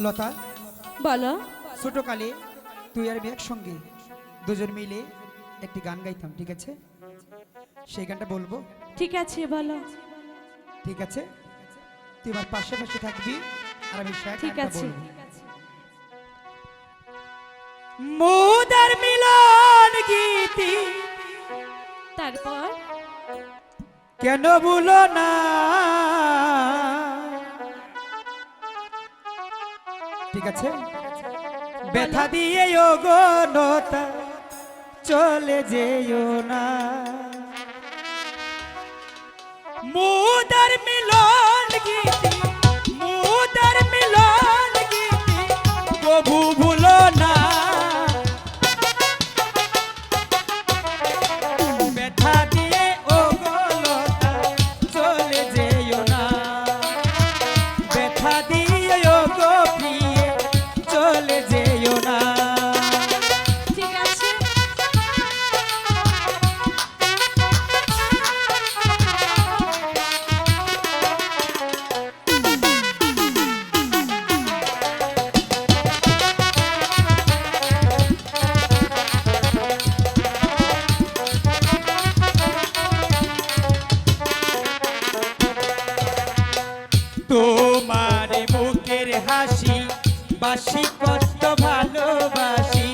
লতা? বলো। ছোট কালে তুই আর আমি একসঙ্গে দুজন মিলে একটি গান গাইতাম ঠিক আছে? সেই গানটা বলব? ঠিক আছে বলো। ঠিক আছে? তুই আমার পাশে পাশে থাকবি আর আমি ঠিক আছে। মোদার মিলন গীতি। তারপর? কেন ভুলো না? ঠিক আছে? ব্যথা দিয়ে গনতা চলে যেও না। মুদার মিলন গীতি হাসি বাসি কত ভালোবাসি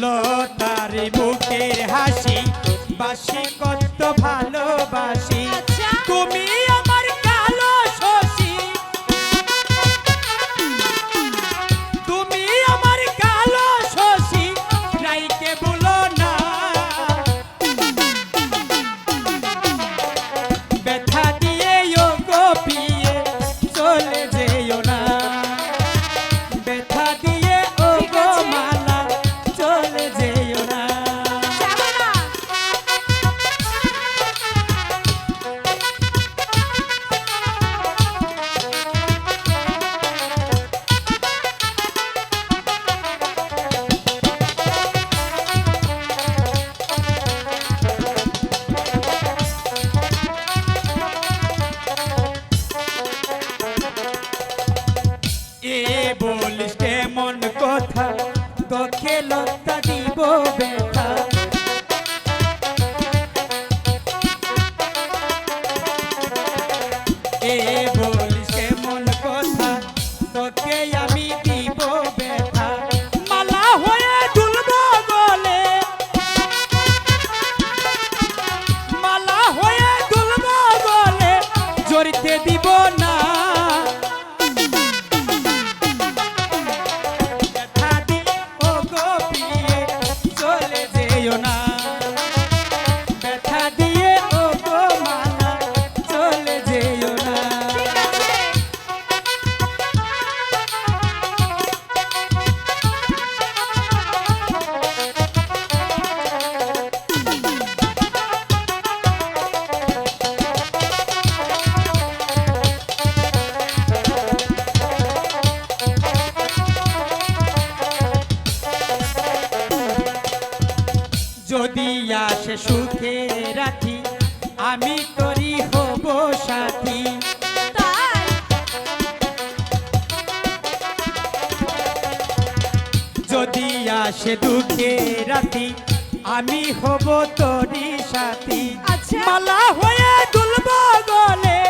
লতার বুকের হাসি বাসি কত ভালোবাসি আচ্ছা। তুমি কথা তোকে লতা দিব ব্যথা। এ বলিস কেমন কথা, তোকে আমি দিব ব্যথা। মালা হয়ে দুলব গলে মালা হয়ে দুলব গলে জড়িতে দিব না যদি আসে সুখে রাখি আমি তোরি হব সাথী। যদি আসে দুঃখে রাতি আমি হব তোরি সাথী। আচ্ছা। মালা হয়ে দুলব গলে।